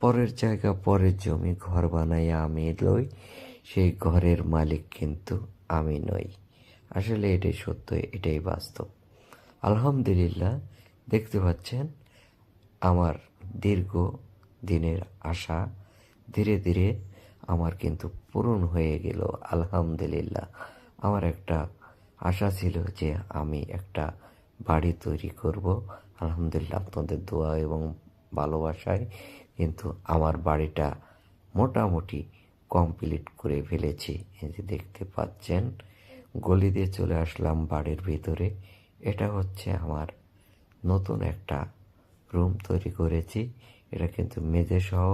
পরের জায়গা, পরের জমি ঘর বানাইয়া আমি লই সেই ঘরের মালিক কিন্তু আমি নই। আসলে এটাই সত্য, এটাই বাস্তব। আলহামদুলিল্লাহ, দেখতে পাচ্ছেন, আমার দীর্ঘ দিনের আশা ধীরে ধীরে আমার কিন্তু পূরণ হয়ে গেল। আলহামদুলিল্লাহ, আমার একটা আশা ছিল যে আমি একটা বাড়ি তৈরি করব। আলহামদুলিল্লাহ, আপনাদের দোয়া এবং ভালোবাসায়, কিন্তু আমার বাড়িটা মোটামুটি কমপ্লিট করে ফেলেছি। এই যে দেখতে পাচ্ছেন, গলি দিয়ে চলে আসলাম বাড়ির ভিতরে। এটা হচ্ছে আমার নতুন একটা রুম তৈরি করেছি। এটা কিন্তু মেঝে সহ,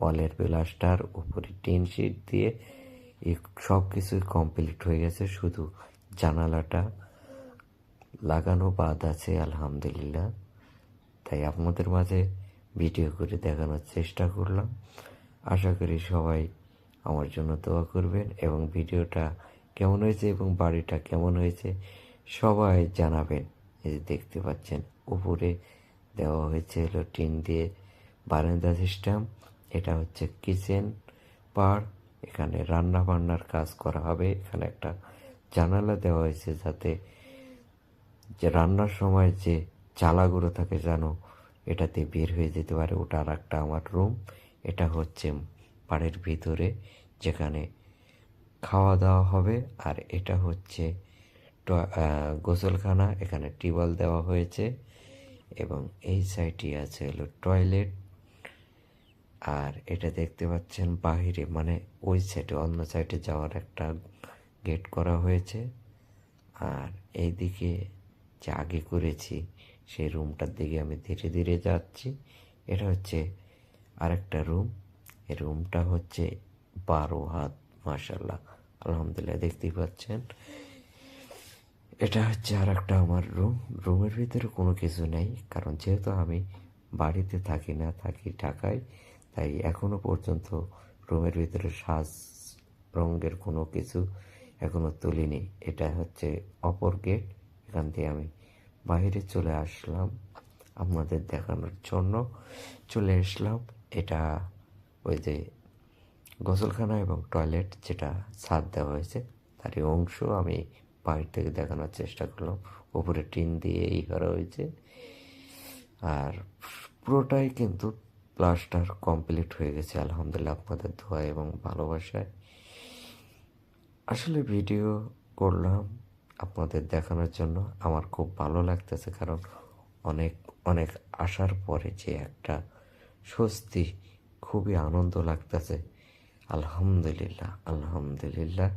ওয়ালের প্লাস্টার, উপরে টিন শিট দিয়ে সব কিছুই কমপ্লিট হয়ে গেছে, শুধু জানালাটা লাগানো বাদ আছে, আলহামদুলিল্লাহ। তাই আপনাদের মাঝে ভিডিও করে দেখানোর চেষ্টা করলাম। আশা করি সবাই আমার জন্য দোয়া করবেন এবং ভিডিওটা কেমন হয়েছে এবং বাড়িটা কেমন হয়েছে সবাই জানাবেন। এই যে দেখতে পাচ্ছেন, উপরে দেওয়া হয়েছে হলো টিন দিয়ে বারান্দা সিস্টেম। এটা হচ্ছে কিচেন পার। এখানে রান্না বান্নার কাজ করা হবে। এখানে একটা জানালা দেওয়া হয়েছে যাতে যে রান্নার সময় যে চালাগুলো থাকে যেন এটাতে বের হয়ে যেতে পারে। ওটা আর একটা আমার রুম এটা হচ্ছে বাড়ির ভিতরে যেখানে খাওয়া দাওয়া হবে। আর এটা হচ্ছে গোসলখানা। এখানে টিউবওয়েল দেওয়া হয়েছে এবং এই সাইডে আছে হলো টয়লেট। আর এটা দেখতে পাচ্ছেন বাহিরে মানে ওই সাইডে, অন্য সাইডে যাওয়ার একটা গেট করা হয়েছে। আর এইদিকে যে আগে করেছি সেই রুমটার দিকে আমি ধীরে ধীরে যাচ্ছি। এটা হচ্ছে আরেকটা রুম। এই রুমটা হচ্ছে বারো হাত মার্শাল্লাহ আলহামদুলিল্লাহ, দেখতেই পাচ্ছেন। এটা হচ্ছে আর একটা আমার রুম। রুমের ভিতরে কোনো কিছু নেই, কারণ যেহেতু আমি বাড়িতে থাকি না, থাকি ঢাকায়, তাই এখনও পর্যন্ত রুমের ভিতরে সাজ রঙের কোনো কিছু এখনও তুলিনি। এটা হচ্ছে অপর গেট, এখান থেকে আমি বাইরে চলে আসলাম। আপনাদের দেখানোর জন্য চলে আসলাম এটা ওই যে গোসলখানা এবং টয়লেট যেটা ছাদ দেওয়া হয়েছে, তারই অংশ আমি বাইরে থেকে দেখানোর চেষ্টা করলাম। উপরে টিন দিয়ে এই করা হয়েছে। আর পুরোটাই কিন্তু প্লাস্টার কমপ্লিট হয়ে গেছে। আলহামদুলিল্লাহ আপনাদের দোয়া এবং ভালোবাসায়। আসলে ভিডিও করলাম আপনাদের দেখানোর জন্য আমার খুব ভালো লাগতেছে কারণ অনেক অনেক আসার পরে যে একটা স্বস্তি, খুবই আনন্দ লাগতেছে। আলহামদুলিল্লাহ আলহামদুলিল্লাহ।